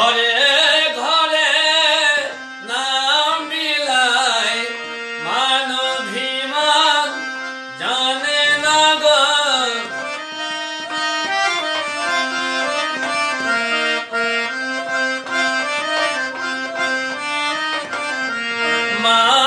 ঘরে ঘরে নাম মিলাই মানভিমান জানে না মা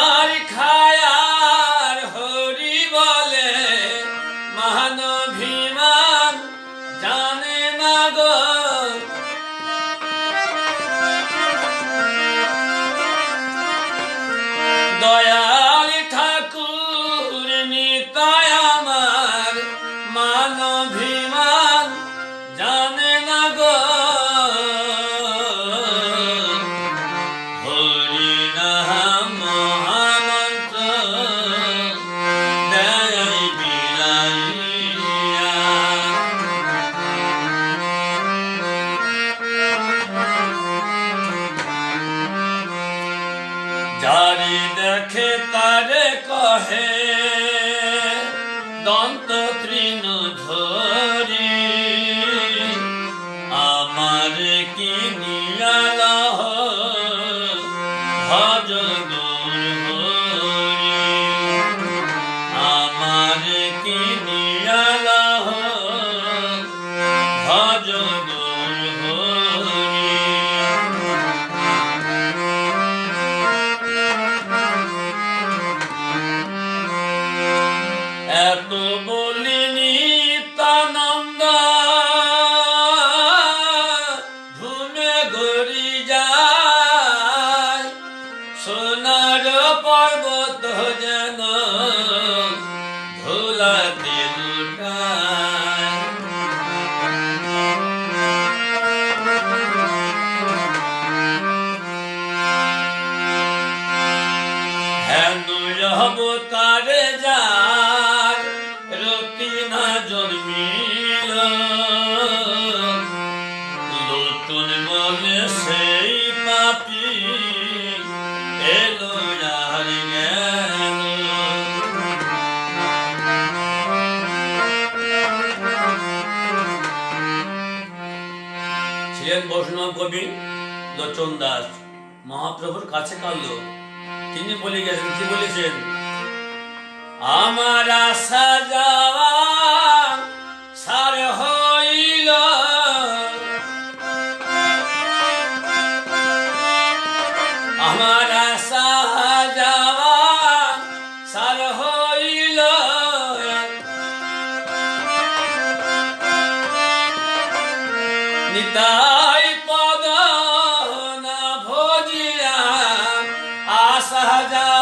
জারি দেখে তারে কহে দন্ত তৃণ ধরি। আমার কি নিয়ালহ ভজ আমার কি পর্বত যেন লুটায় হেনু অবতারে যার রতি না জন্মিল। নতুন মনে সেই পাপি এলো ছিলেন বৈষ্ণব কবি লোচন দাস মহাপ্রভুর কাছে কাঁদল। তিনি বলে গেছেন কি বলেছেন? আমার আশা যাওয়া হইল আমার আশা যাওয়া হইল নিতাই আশা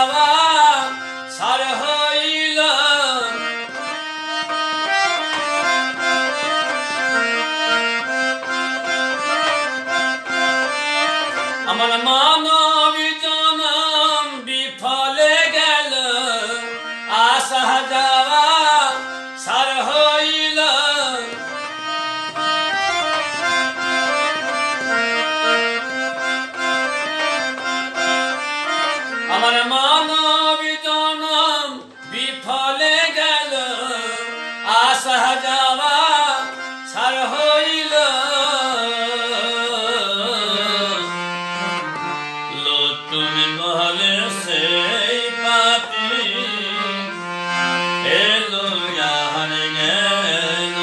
আমার মানবী জনম বিফলে গেল, আশা যাওয়া সার হইল। নতুন মহলে সেই পাপি এলো যাহার গেল।